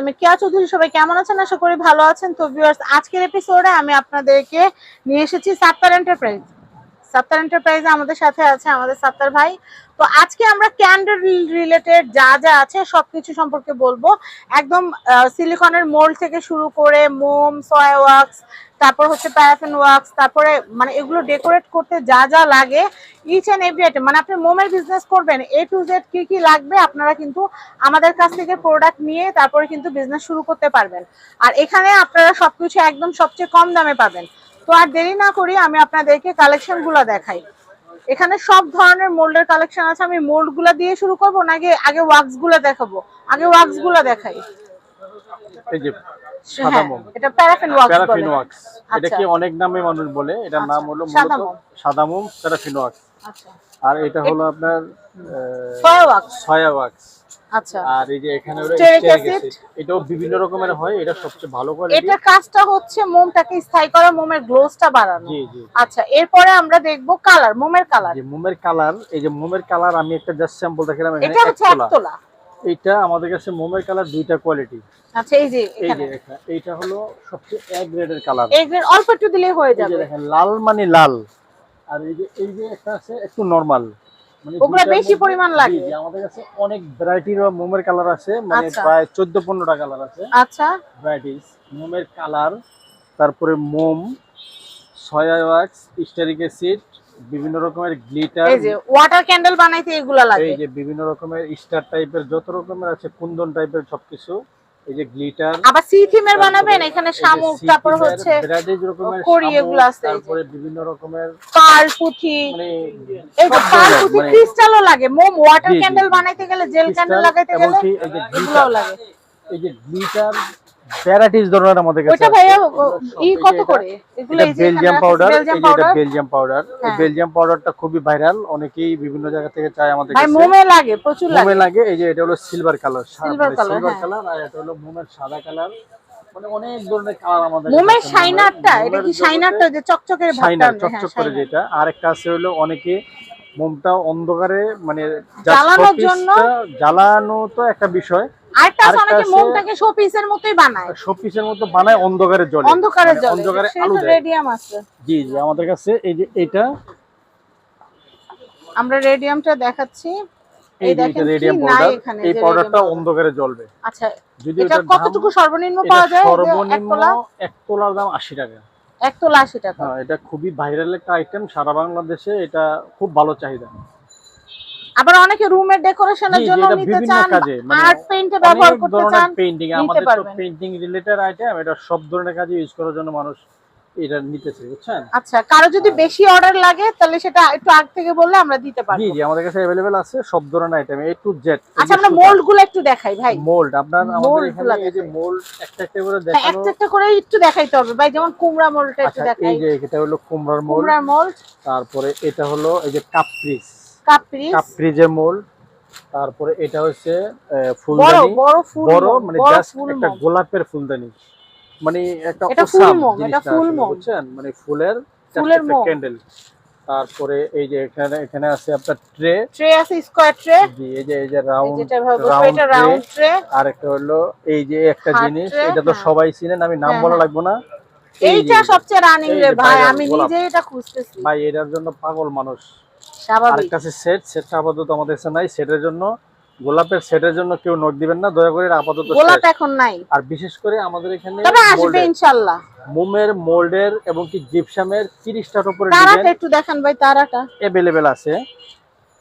আমি কেয়া চৌধুরী, সবাই কেমন আছেন? ভালো আছেন। তো ভিউয়ার্স, আজকের এপিসোডে আমি আপনাদেরকে নিয়ে এসেছি সাত্তার এন্টারপ্রাইজ সাত্তার এন্টারপ্রাইজে আমাদের সাথে আছে আমাদের সাত্তার ভাই। তো আজকে আমরা ক্যান্ডেল রিলেটেড যা যা আছে সবকিছু সম্পর্কে বলব। একদম সিলিকনের মোল্ড থেকে শুরু করে মোম সয়া ওয়াক্স তারপর হচ্ছে প্যারাফিন ওয়াক্স তারপরে মানে এগুলো ডেকোরেট করতে যা যা লাগে ইচ অ্যান্ড এভরি আইটেম মানে আপনি মোমের বিজনেস করবেন এ টু জেড কি কি লাগবে আপনারা কিন্তু আমাদের কাছ থেকে প্রোডাক্ট নিয়ে তারপরে কিন্তু বিজনেস শুরু করতে পারবেন। আর এখানে আপনারা সবকিছু একদম সবচেয়ে কম দামে পাবেন। তো আর দেরি না করি আমি আপনাদেরকে কালেকশনগুলো দেখাই। এখানে সব ধরনের মোল্ডের কালেকশন আছে। আমি মোল্ডগুলা দিয়ে শুরু করব নাকি আগে ওয়াক্সগুলা দেখাবো? আগে ওয়াক্সগুলা দেখাই। হ্যাঁ এটা প্যারাফিন ওয়াক্স ওয়াক্স আচ্ছা। অনেক নামে মানুষ বলে? এটার নাম হলো। সাদা মোম প্যারাফিন ওয়াক্স আচ্ছা। আর এটা হলো আপনার সয়া ওয়াক্স আচ্ছা। আর এই যে এখানে হলো Stearic স্টেরিক acid। অ্যাসিড এটাও বিভিন্ন রকমের হয় এটা সবচেয়ে ভালো কোয়ালিটি কাজটা হচ্ছে মোমটাকে স্থায়ী করা মোমের গ্লোসটা বাড়ানো। জি জি। আচ্ছা এরপরে আমরা দেখব কালার মোমের কালার যে মোমের কালার এই যে মোমের কালার আমি একটা জাস্ট স্যাম্পল দেখালাম এখানে এটা হচ্ছে তোলা। একতলা। এইটা আমাদের কাছে মোমের কালার দুইটা কোয়ালিটি আচ্ছা এই যে এই যে হলো সবচেয়ে গ্রেডের কালার গ্রেড অল্প একটু দিলেই হয়ে যাবে। দেখেন লাল মানে লাল। আর এই যে এই যে একটা আছে একটু নরমাল মানে বেশি পরিমাণ লাগে। আমাদের কাছে অনেক ভ্যারাইটির মোমের কালার আছে মানে আচ্ছা। প্রায় চোদ্দ পনেরোটা কালার আছে। আচ্ছা। ভ্যারাইটিস মোমের কালার তারপরে মোম সয়া ওয়াক্স স্টারিক অ্যাসিড বিভিন্ন রকমের গ্লিটার এই যে ওয়াটার ক্যান্ডেল বানাইতে এগুলা লাগে। এই যে বিভিন্ন রকমের স্টার টাইপের যত রকমের আছে কুন্দন টাইপের সবকিছু। এই যে গ্লিটার আবার সি থিমের বানাবেন এখানে শামুক তারপর হচ্ছে ভ্যারাইটিজ রকমের শামুক, এগুলো আছে তারপরে বিভিন্ন রকমের পার্ল পুঁথি মানে এই যে সব পুঁথি মানে ক্রিস্টালও লাগে মোম ওয়াটার ক্যান্ডেল। বানাইতে গেলে জেল ক্যান্ডেল লাগাইতে গেলে এগুলোও লাগে। এই যে গ্লিটার ভ্যারাইটিস ধরনের আমাদের কাছে আছে। ভাইয়া ই কত করে? এগুলো এই বেলজিয়াম পাউডার এটা পাউডার বেলজিয়াম পাউডার এই। বেলজিয়াম পাউডারটা খুবই ভাইরাল অনেকেই বিভিন্ন জায়গা থেকে চায় আমাদের ভাই মোমে লাগে প্রচুর লাগে মোমে লাগে। এই যে এটা হলো সিলভার কালার সিলভার। কালার আর এটা হলো মোমের সাদা কালার মানে অনেক ধরনের কালার আমাদের মোমের শাইনারটা এটা কি শাইনারটা যে চকচকের ভাবটা হ্যাঁ চকচক করে যেটা। আর একটা আছে হলো অনেকে মোমটা অন্ধকারে মানে জ্বালানোর জন্য? জ্বালানো তো একটা বিষয় আরেকটা আছে অনেকে মোমটাকে শোপিসের মতোই বানায়। শোপিসের মতো বানায় অন্ধকারে জ্বলে। অন্ধকারে মানে অন্ধকারে আলো দেয়। রেডিয়াম আছে। জি জি আমাদের কাছে এই যে এটা আমরা রেডিয়ামটা দেখাচ্ছি। এই এই দেখেন রেডিয়াম পাউডার এই পাউডারটা অন্ধকারে জ্বলবে। আচ্ছা যদি এটা কতটুকু সর্বনিম্ন পাওয়া যায়? সর্বনিম্ন তোলার দাম আশি টাকা। একতলা আশি টাকা। হ্যাঁ এটা খুবই ভাইরাল একটা আইটেম সারা বাংলাদেশে এটা খুব ভালো চাহিদা। আবার অনেকে রুমের ডেকোরেশনের জি, জি, জন্য নিতে চান মানে আর্ট পেইন্টে ব্যবহার করতে চান পেইন্টিং আমাদের তো পেইন্টিং রিলেটেড আইটেম এটা সব ধরনের কাজে ইউজ করার জন্য মানুষ এটা নিতেছে বুঝছেন? আচ্ছা কারও যদি বেশি অর্ডার লাগে তাহলে সেটা একটু আগ থেকে বললে আমরা দিতে জি পারব। জি আমাদের কাছে অ্যাভেলেবেল আছে সব ধরনের আইটেম এ টু জেড আচ্ছা আমরা মোল্ডগুলো একটু দেখাই ভাই। মোল্ড আপনার আমাদের এখানে এই যে মোল্ড একটা একটা করে হ্যাঁ, দেখানো একটা একটা করে একটু দেখাইতে হবে ভাই যেমন কুমড়া মোল্ডটা একটু আচ্ছা দেখাই। এই যে এটা হলো কুমড়ার মোল্ড কুমড়ার মোল্ড তারপরে এটা হলো এই যে কাপ্রিস কাপড়ি। কাপ্রিজের মোল্ড তারপরে এটা হচ্ছে ফুলদানি। বড় ফুল বড় মানে জাস্ট একটা গোলাপের ফুলদানি। মানে একটা এটা ফুল মোম, এটা ফুল মোম। বুঝছেন? মানে ফুলের ফুলের মোম। ক্যান্ডেল তারপরে এই যে এখানে এখানে আছে আপনার ট্রে ট্রে আছে স্কোয়ার ট্রে জি এই যে এই যে রাউন্ড যেটা ভাবে রাউন্ড এটা রাউন্ড ট্রে আর একটা হলো এই যে একটা জিনিস এটা তো হ্যাঁ। সবাই চিনেন আমি নাম হ্যাঁ, বলা হ্যাঁ। লাগবে না। এই এইটা সবচেয়ে রানিং রে ভাই আমি নিজে এটা খুঁজতেছি। ভাই এটার জন্য পাগল মানুষ। স্বাভাবিক। কাছে সেট সেটটা আপাতত আমাদের কাছে নাই। সেটের জন্য গোলাপের সেটের জন্য কেউ নোট দিবেন না দয়া করে আপাতত গোলাপ এখন নাই। আর বিশেষ করে আমাদের এখানে তবে আসবে ইনশাল্লাহ। মোমের মোল্ডের এবং কি জিপসামের তিরিশটার উপরে তারাটা একটু দেখান ভাই তারাটা। অ্যাভেলেবেল আছে।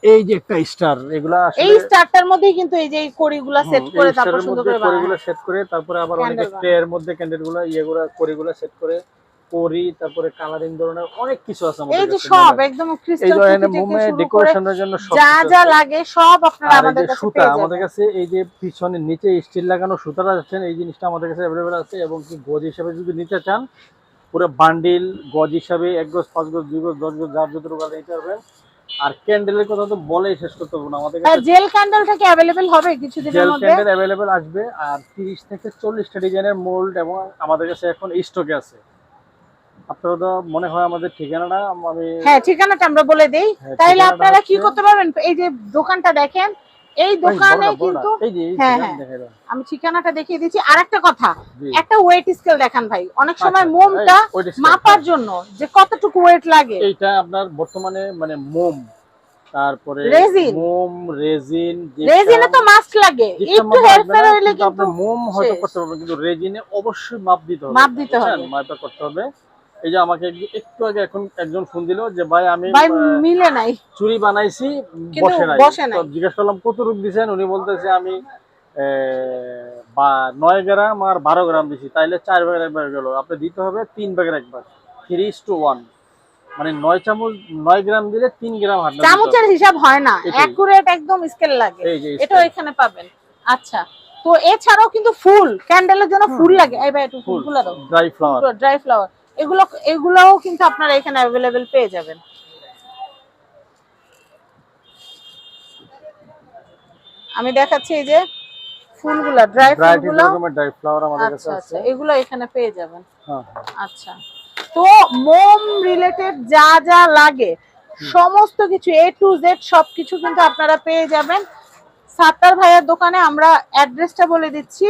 এই যে একটা স্টার এগুলা আসলে এই স্টারটার মধ্যেই কিন্তু এই যে এই কড়িগুলা সেট করে তারপর সুন্দর করে সেট করে তারপরে আবার অনেকে ট্রে এর মধ্যে ক্যান্ডেলগুলো ইয়েগুলো কড়িগুলো সেট করে কড়ি তারপরে কালারিং ধরনের অনেক কিছু আছে আমাদের এই যে সব একদম ক্রিস্টাল ধরনের থেকে মোমে ডেকোরেশনের জন্য সব যা যা লাগে সব আপনারা আমাদের কাছে সুতা আমাদের কাছে এই যে পিছনের নিচে স্টিল লাগানো সুতাটা যাচ্ছেন এই জিনিসটা আমাদের কাছে অ্যাভেলেবেল আছে এবং কি গজ হিসাবে যদি নিতে চান পুরো বান্ডিল গজ হিসাবে এক গজ পাঁচ গজ দুই গজ দশ গজ যার যতটুকু আছে নিতে পারবেন। আর ক্যান্ডেলের কথা তো বলেই শেষ করতে পারব না আমাদের কাছে জেল ক্যান্ডেলটা কি অ্যাভেলেবেল হবে কিছুদিনের জেল মধ্যে? ক্যান্ডেল অ্যাভেলেবেল আসবে আর তিরিশ থেকে চল্লিশটা ডিজাইনের মোল্ড এবং আমাদের কাছে এখন স্টকে আছে। আপনারা তো মনে হয় আমাদের ঠিকানাটা আমি হ্যাঁ ঠিকানাটা আমরা বলে দেই। হ্যাঁ, আপনারা কি করতে পারবেন? এই যে দোকানটা দেখেন এই দোকানে। কিন্তু হ্যাঁ, হ্যাঁ। আমি ঠিকানাটা দেখিয়ে দিচ্ছি। আর একটা কথা একটা ওয়েট স্কেল দেখান ভাই। অনেক সময় আচ্ছা, মোমটা মাপার। জন্য যে কতটুকু ওয়েট লাগে। এইটা আপনার বর্তমানে মানে মোম তারপরে মোম রেজিন রেজিনে তো মাস্ক লাগে। একটু হেরফের হইলে কিন্তু মোম হয়তো করতে পারবেন কিন্তু রেজিনে অবশ্যই মাপ দিতে হবে। মাপ দিতে হবে। মাপটা করতে হবে। এই যে আমাকে একটু- আগে এখন একজন ফোন দিল যে ভাই আমি ভাই মিলে নাই। চুরি বানাইছি বসে নাই। তো জিজ্ঞেস করলাম কত রূপ দিছেন? উনি বলতেছে আমি বা নয় গ্রাম আর বারো গ্রাম দিছি। তাইলে চার ভাগের একবার গেল। আপনি দিতে হবে তিন ভাগের একবার থ্রি টু ওয়ান মানে নয় চামচ নয় গ্রাম দিলে তিন গ্রাম হাঁটনা চামচের হিসাব হয় না। অ্যাকুরেট একদম স্কেল লাগে। এটাও এখানে পাবেন। আচ্ছা। তো এছাড়াও কিন্তু ফুল ক্যান্ডেলের জন্য ফুল লাগে। এই ভাই একটু ফুল। ফুলগুলো দাও। ড্রাই ফ্লাওয়ার ড্রাই ফ্লাওয়ার এগুলো এগুলোও কিন্তু আপনারা এখানে অ্যাভেলেবেল পেয়ে যাবেন। আমি দেখাচ্ছি এই যে ফুলগুলা ড্রাই ফুলগুলো। ড্রাই ফ্লাওয়ার আমাদের কাছে আচ্ছা আছে। আচ্ছা এগুলো এখানে পেয়ে যাবেন। হ্যাঁ হ্যাঁ। আচ্ছা। তো মোম রিলেটেড যা যা লাগে সমস্ত কিছু এ টু জেড সবকিছু কিন্তু আপনারা পেয়ে যাবেন। সাত্তার ভাইয়ের দোকানে আমরা অ্যাড্রেসটা বলে দিচ্ছি।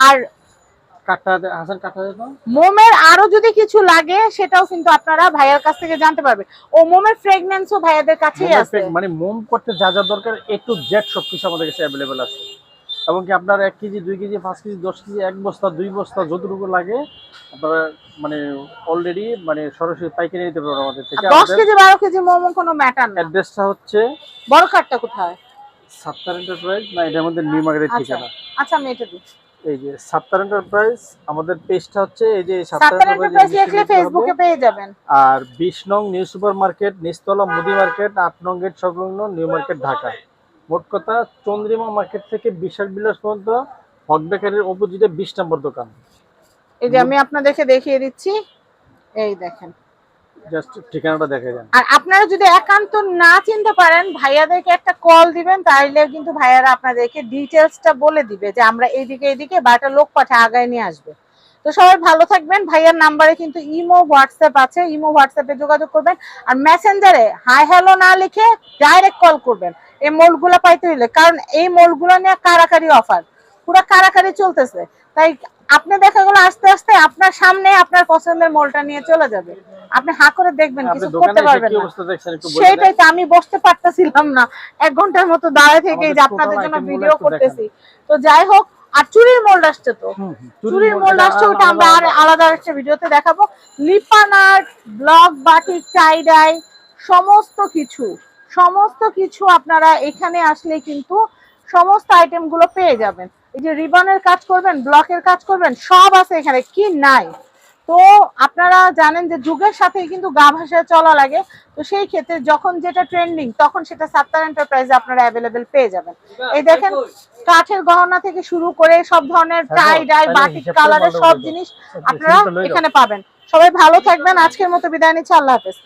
আর মোমের আরও যদি কিছু লাগে সেটাও কিন্তু আপনারা ভাইয়ার কাছ থেকে জানতে পারবেন ও মোমের ফ্রেগনেন্সও ভাইয়াদের কাছেই আছে। মানে মোম করতে যা যা দরকার এ টু জেড সবকিছু আমাদের কাছে অ্যাভেলেবেল আছে। এবং কি আপনার এক কেজি দুই কেজি পাঁচ কেজি দশ কেজি এক বস্তা দুই বস্তা যতটুকু লাগে আপনারা মানে অলরেডি মানে সরাসরি পাইকারি নিতে পারবেন আমাদের থেকে। দশ কেজি বারো কেজি মোমো কোনো ম্যাটার না। অ্যাড্রেসটা হচ্ছে বড় কাঠটা কোথায়? সাত্তার এন্টারপ্রাইজ না এটার মধ্যে নিউ মার্কেটের আচ্ছা ঠিকানা। আচ্ছা আমি এটা দিই এই যে সাত্তার এন্টারপ্রাইজ আমাদের পেজটা হচ্ছে এই যে সাত্তার এন্টারপ্রাইজ লিখলে ফেসবুকে পেয়ে যাবেন। আর বিশ নং নিউ সুপার মার্কেট নিস্তলা মুদি মার্কেট আট নং গেট সংলগ্ন নিউ মার্কেট ঢাকা। মোট কথা চন্দ্রিমা মার্কেট থেকে বিশাল বিলাস পর্যন্ত হক বেকারির অপোজিটে বিশ নম্বর দোকান। এই যে আমি আপনাদেরকে দেখিয়ে দিচ্ছি। এই দেখেন। নাম্বারে ইমো, হোয়াটসঅ্যাপ আছে। ইমো, হোয়াটসঅ্যাপে যোগাযোগ করবেন। আর মেসেঞ্জারে হাই হ্যালো না লিখে ডাইরেক্ট কল করবেন। এই মোলগুলো পাইতে কারণ এই মোলগুলো নিয়ে কারাকারি অফার পুরো কারাকারি চলতেছে। তাই আপনি দেখা গেলো আস্তে আস্তে আপনার সামনে আপনার পছন্দের মলটা নিয়ে চলে যাবে। আপনি হা করে দেখবেন কিছু করতে পারবেন না। সেইটাই তো আমি বসতে পারতেছিলাম না। এক ঘণ্টার মতো দাঁড়ায় থেকে যে আপনাদের জন্য ভিডিও করতেছি। তো যাই হোক আর চুরির মোল্ড আসছে তো। চুরির মোল্ড আসছে ওটা আমরা আর আলাদা- একটা ভিডিওতে দেখাবো। Lippan art block batik tie dye সমস্ত কিছু সমস্ত কিছু আপনারা এখানে আসলে কিন্তু সমস্ত আইটেমগুলো পেয়ে যাবেন। এই যে রিবনের কাজ করবেন ব্লকের কাজ করবেন সব আছে এখানে কি নাই? তো আপনারা জানেন যে যুগের সাথে কিন্তু গা ভাষায় চলা লাগে। তো সেই ক্ষেত্রে যখন যেটা ট্রেন্ডিং তখন সেটা সাত্তার এন্টারপ্রাইজে আপনারা অ্যাভেলেবেল পেয়ে যাবেন। এই দেখেন কাঠের গহনা থেকে শুরু করে সব ধরনের টাই ডাই বাটিক কালারের সব জিনিস আচ্ছা, আপনারা। এখানে পাবেন। সবাই ভালো থাকবেন আজকের মতো বিদায় নিচ্ছি আল্লাহ হাফেজ।